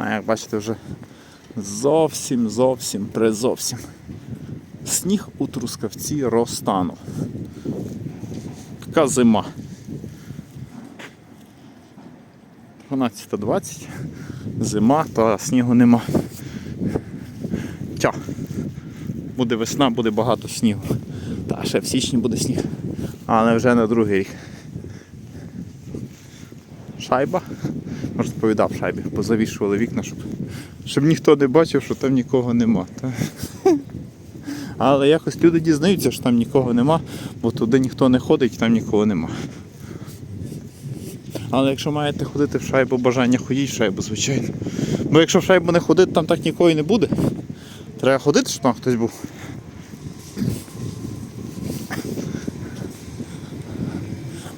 А як бачите, вже зовсім, зовсім, призовсім. Сніг у трускавці розтанув. Така зима. 12.20. Зима, та снігу нема. Тя. Буде весна, буде багато снігу. Та ще в січні буде сніг. Але вже на другий рік. Шайба. Може повідав шайбі, позавішували вікна, щоб, щоб ніхто не бачив, що там нікого нема. Та? Але якось люди дізнаються, що там нікого нема, бо туди ніхто не ходить там нікого нема. Але якщо маєте ходити в шайбу бажання, ходіть в шайбу, звичайно. Бо якщо в шайбу не ходити, там так нікого і не буде. Треба ходити, щоб там хтось був.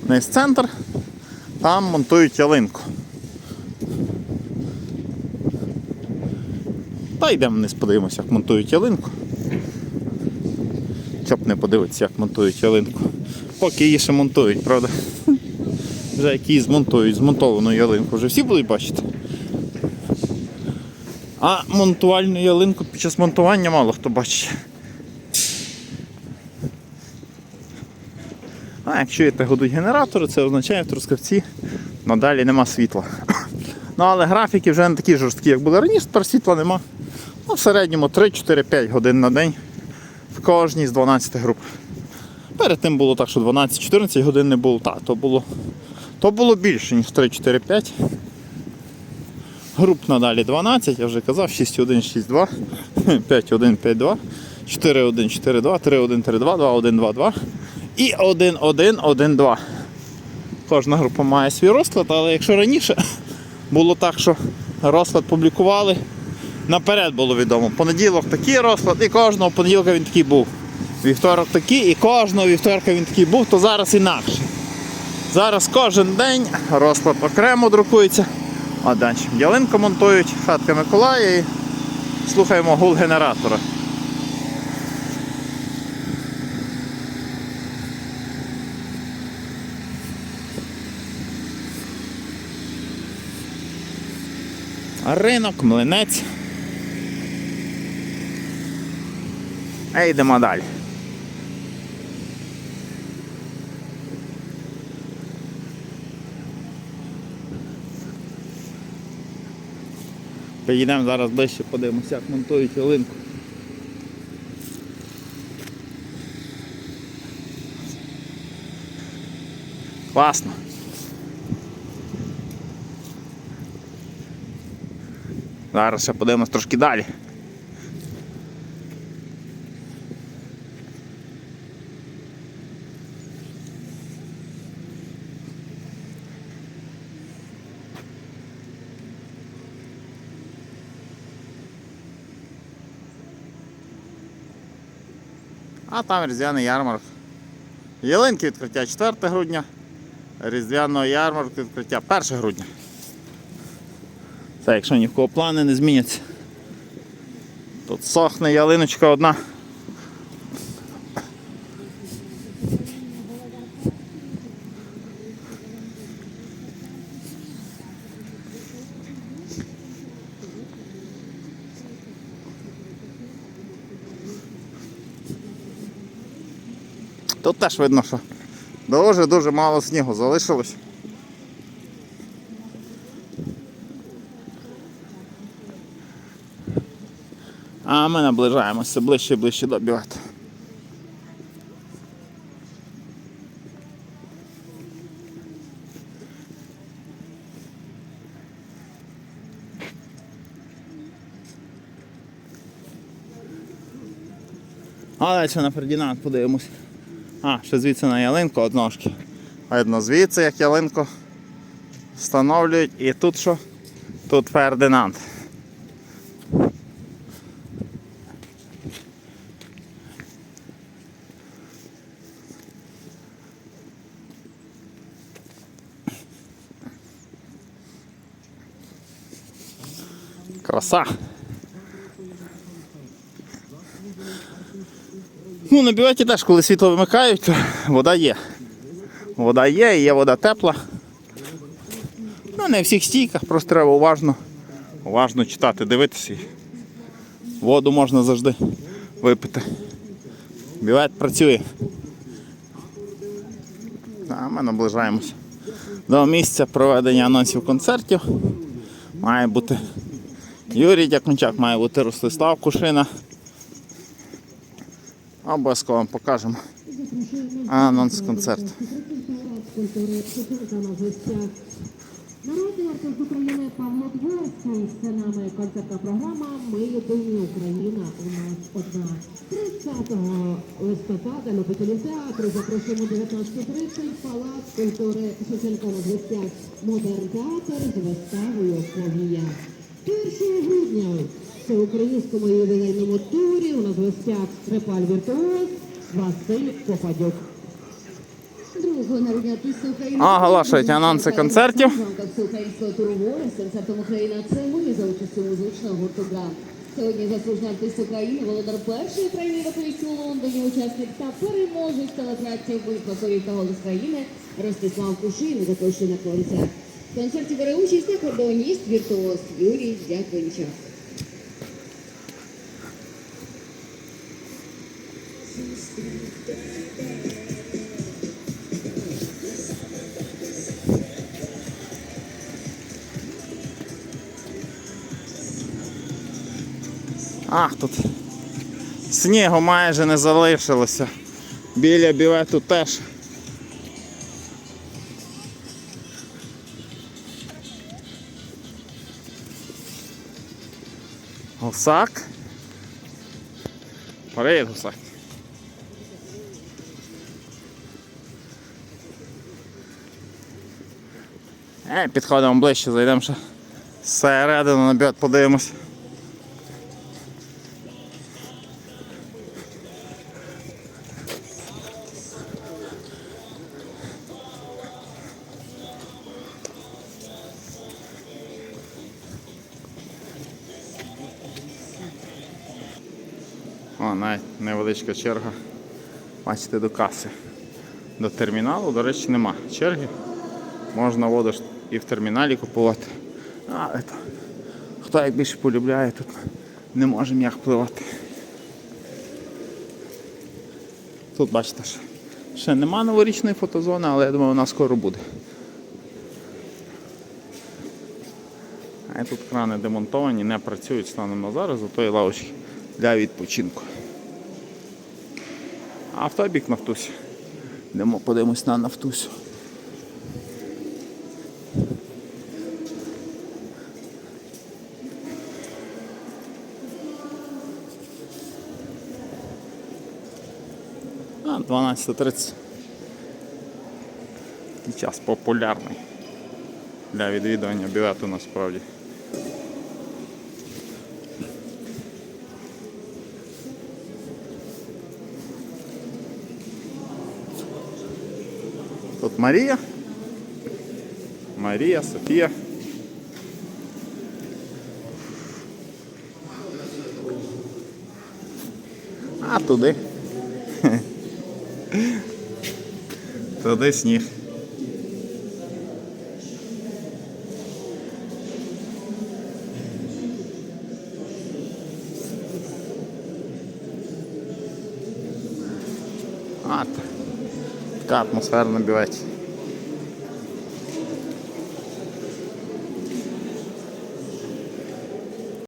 Вниз центр, там монтують ялинку. Та йдемо вниз, подивимося, як монтують ялинку. Щоб не подивитися, як монтують ялинку. Поки її ще монтують, правда? Вже які змонтують, змонтовану ялинку, вже всі будуть бачити. А монтувальну ялинку під час монтування мало хто бачить. А як чуєте, гудуть генератори, це означає в Трускавці надалі нема світла. Ну але графіки вже не такі жорсткі, як були раніше, тепер світла нема. Ну, в середньому 3-4-5 годин на день в кожній з 12 груп. Перед тим було так, що 12-14 годин не було. Та, то було, то було більше, ніж 3-4-5. Груп надалі 12, я вже казав, 6-1, 6-2, 5-1, 5-2, 4-1, 4-2, 3-1, 3-2, 2-1, 2-2 і 1-1, 1-2. Кожна група має свій розклад, але якщо раніше було так, що розклад публікували, наперед було відомо. Понеділок такий розклад, і кожного понеділка він такий був. Вівторок такий, і кожного вівторка він такий був, то зараз інакше. Зараз кожен день розклад окремо друкується. А далі ялинку монтують, хатка Миколая і слухаємо гул генератора. Ринок, млинець. А йдемо далі. Поїдемо зараз ближче, подивимося, як монтують ялинку. Класно. Зараз ще подивимось трошки далі. А там різдвяний ярмарок. Ялинки відкриття 4 грудня, різдвяного ярмарку відкриття 1 грудня. Це якщо ні в кого плани не зміняться. Тут сохне ялиночка одна. Тут теж видно, що дуже-дуже мало снігу залишилось. А ми наближаємося ближче і ближче до білету. А далі на Фердінанд подивимось. А, ще звідси на ялинку од ножки. Видно звідси, як ялинку встановлюють. І тут що? Тут Фердинанд. Краса. Ну, на бюветі теж, коли світло вимикають, то вода є. Вода є, і є вода тепла. Ну, не в всіх стійках, просто треба уважно Уважно читати, дивитися. Воду можна завжди випити. Бівет працює. А ми наближаємося до місця проведення анонсів концертів. Має бути Юрій Дякунчак, має бути Ростислав Кушина. Обов'язково вам покажемо анонс концерту. Народний артист України Павло Дворський. З нами концертна програма Ми єдині Україна. У нас одна. 30 листопада любителів театру запрошуємо 19.30 Палац культури Шевченка на гостях. Модерн театр з виставою Повія. 1 грудня це українському ювілейному турі. У нас в гостях Скрипаль Віртуоз Василь Попадюк. України. Оголошують анонси концертів. Всеукраїнського туру з концертом Україна це ми за участю музичного гурту «Грант». Сьогодні заслужений артист України, володар першої премії вокалістів у Лондоні, учасник та переможець телеатрації «Битва корів та голос країни» Ростислав Кушин запрошує на концерт. В концерті бере участь акордеоніст, віртуоз Юрій Дякончак. Ах, тут снігу майже не залишилося. Біля бівету теж. Гусак. Привіт, гусак. Е, підходимо ближче, зайдемо ще зсередину на бювет подивимось. О, навіть невеличка черга. Бачите, до каси. До терміналу, до речі, нема черги. Можна воду і в терміналі купувати. Але то, хто як більше полюбляє, тут не може ніяк впливати. Тут бачите, ще, нема новорічної фотозони, але я думаю, вона скоро буде. А тут крани демонтовані, не працюють станом на зараз, зато є лавочки для відпочинку. А в той Нафтусь. Йдемо подивимось на Нафтусю. А, 12.30. І Час популярний для відвідування бювету насправді. Марія. Марія, Софія. А туди. Туди сніг. А, така атмосфера на.